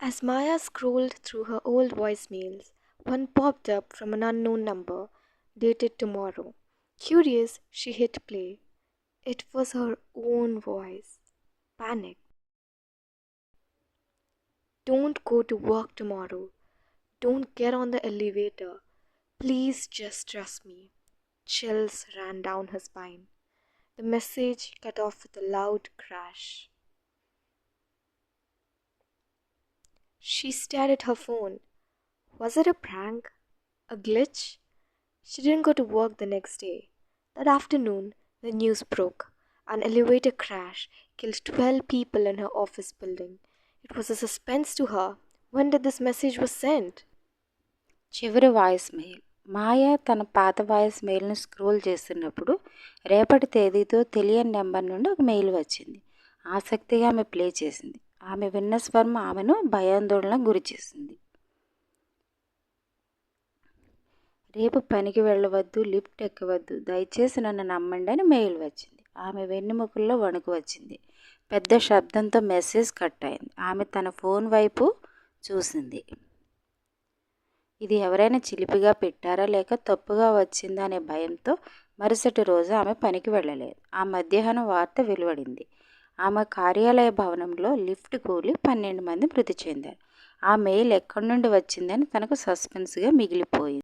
As Maya scrolled through her old voicemails, one popped up from an unknown number, dated tomorrow. Curious, she hit play. It was her own voice. Panic. Don't go to work tomorrow. Don't get on the elevator. Please just trust me. Chills ran down her spine. The message cut off with a loud crash. She stared at her phone. Was it a prank? A glitch? She didn't go to work the next day. That afternoon, the news broke. An elevator crash killed 12 people in her office building. It was a suspense to her. When did this message was sent? చివరి voice mail మాయ తన పాత voice మెయిల్ను scroll చేస్తున్నప్పుడు రేపటి తేదీతో తెలియని number నుండి ఒక మెయిల్ వచ్చింది ఆసక్తిగా ఆమె ప్లే చేసింది ఆమె విన్న స్వరం ఆమెను భయాందోళనకు గురి చేసింది. రేపు పనికి వెళ్ళవద్దు లిఫ్ట్ ఎక్కవద్దు దయచేసి నన్ను నమ్మండి అని మెయిల్ వచ్చింది. ఆమె వెన్నెముకల్లో వణుకు వచ్చింది. పెద్ద శబ్దంతో మెసేజ్ కట్ అయింది. ఆమె తన ఫోన్ వైపు చూసింది. ఇది ఎవరైనా చిలిపిగా పెట్టారా లేక తప్పుగా వచ్చిందా అనే భయంతో మరుసటి రోజు ఆమె పనికి వెళ్ళలేదు. ఆ మధ్యాహ్నం వార్త వెలువడింది. ఆమె కార్యాలయ భవనంలో లిఫ్ట్ కూలి పన్నెండు మంది మృతి చెందారు. ఆ మెయిల్ ఎక్కడి నుండి వచ్చిందని తనకు సస్పెన్స్గా మిగిలిపోయింది.